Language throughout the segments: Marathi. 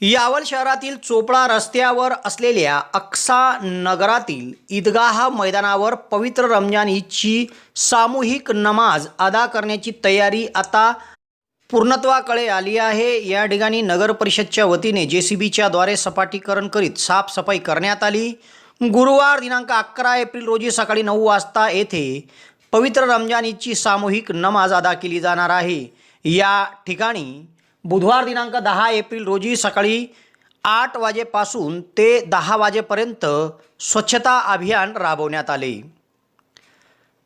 यावल शहरातील चोपडा रस्त्यावर असलेल्या अक्सा नगरातील ईदगाह मैदानावर पवित्र रमजान ईदची सामूहिक नमाज अदा करण्याची तयारी आता पूर्णत्वाकडे आली आहे. या ठिकाणी नगर परिषदच्या वतीने जे सी बीच्या द्वारे सपाटीकरण करीत साफसफाई करण्यात आली. गुरुवार दिनांक अकरा एप्रिल रोजी सकाळी नऊ वाजता येथे पवित्र रमजान ईदची सामूहिक नमाज अदा केली जाणार आहे. या ठिकाणी बुधवार दिनांक दहा एप्रिल रोजी सकाळी आठ वाजेपासून ते दहा वाजेपर्यंत स्वच्छता अभियान राबवण्यात आले.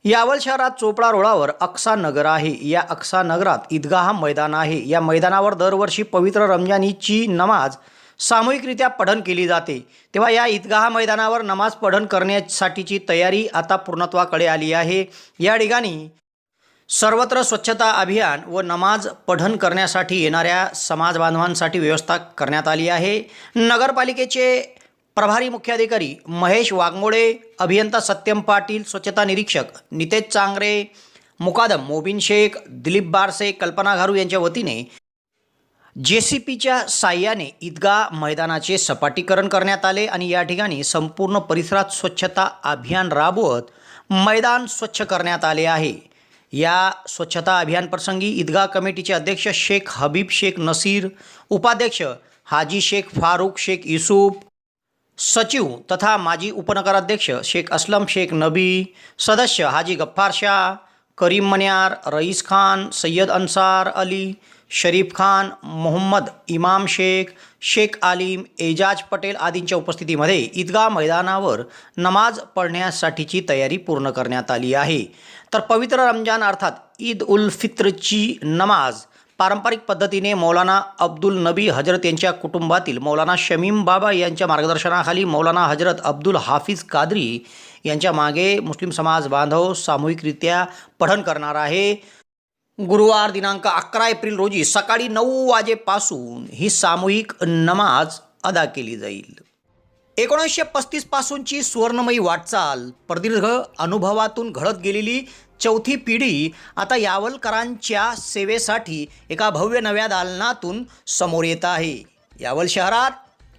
यावल शहरात चोपडा रोडावर अक्सा नगर आहे. या अक्सा नगरात ईदगाह मैदान आहे. या मैदानावर दरवर्षी पवित्र रमजानीची नमाज सामूहिकरित्या पठण केली जाते. तेव्हा या ईदगाह मैदानावर नमाज पठण करण्यासाठीची तयारी आता पूर्णत्वाकडे आली आहे. या ठिकाणी सर्वत्र स्वच्छता अभियान व नमाज पठण करण्यासाठी येणाऱ्या समाज बांधवांसाठी व्यवस्था करण्यात आली आहे. नगरपालिकेचे प्रभारी मुख्याधिकारी महेश वाघमोडे अभियंता सत्यम पाटील स्वच्छता निरीक्षक नितेश चांगरे मुकादम मोबिन शेख दिलीप बारसे कल्पना घारू यांच्या वतीने जे सी पीच्या साह्याने ईदगाह मैदानाचे सपाटीकरण करण्यात आले आणि या ठिकाणी संपूर्ण परिसरात स्वच्छता अभियान राबवत मैदान स्वच्छ करण्यात आले आहे. या स्वच्छता अभियान प्रसंगी ईदगाह कमिटीचे अध्यक्ष शेख हबीब शेख नसीर उपाध्यक्ष हाजी शेख फारूक शेख युसूफ सचिव तथा माजी उपनगराध्यक्ष शेख असलम शेख नबी सदस्य हाजी गफ्फार शाह करीम मन्यार रईस खान सय्यद अन्सार अली शरीफ खान मोहम्मद इमाम शेख शेख आलिम एजाज पटेल आदींच्या उपस्थितीमध्ये ईदगाह मैदानावर नमाज पढण्यासाठीची तयारी पूर्ण करण्यात आली आहे. तर पवित्र रमजान अर्थात ईद उल फित्रची नमाज पारंपरिक पद्धतीने मौलाना अब्दुल नबी हजरत यांच्या कुटुंबातील मौलाना शमीम बाबा यांच्या मार्गदर्शनाखाली मौलाना हजरत अब्दुल हाफिज कादरी यांच्या मागे मुस्लिम समाज बांधव सामूहिकरित्या पठण करणार आहे. गुरुवार दिनांक अकरा एप्रिल रोजी सकाळी नऊ वाजेपासून ही सामूहिक नमाज अदा केली जाईल. एकोणीसशे पस्तीसपासूनची सुवर्णमयी वाटचाल प्रदीर्घ अनुभवातून घडत गेलेली चौथी पिढी आता यावलकरांच्या सेवेसाठी एका भव्य नव्या दालनातून समोर येत आहे. यावल शहरात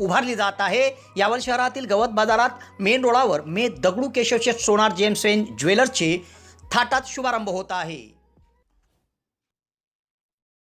उभारली जात आहे. यावर शहरातील गवत बाजारात मेन रोडावर मे दगडू केशवशेठ सोनार जेम्स एन ज्वेलर्सचे थाटात शुभारंभ होत आहे.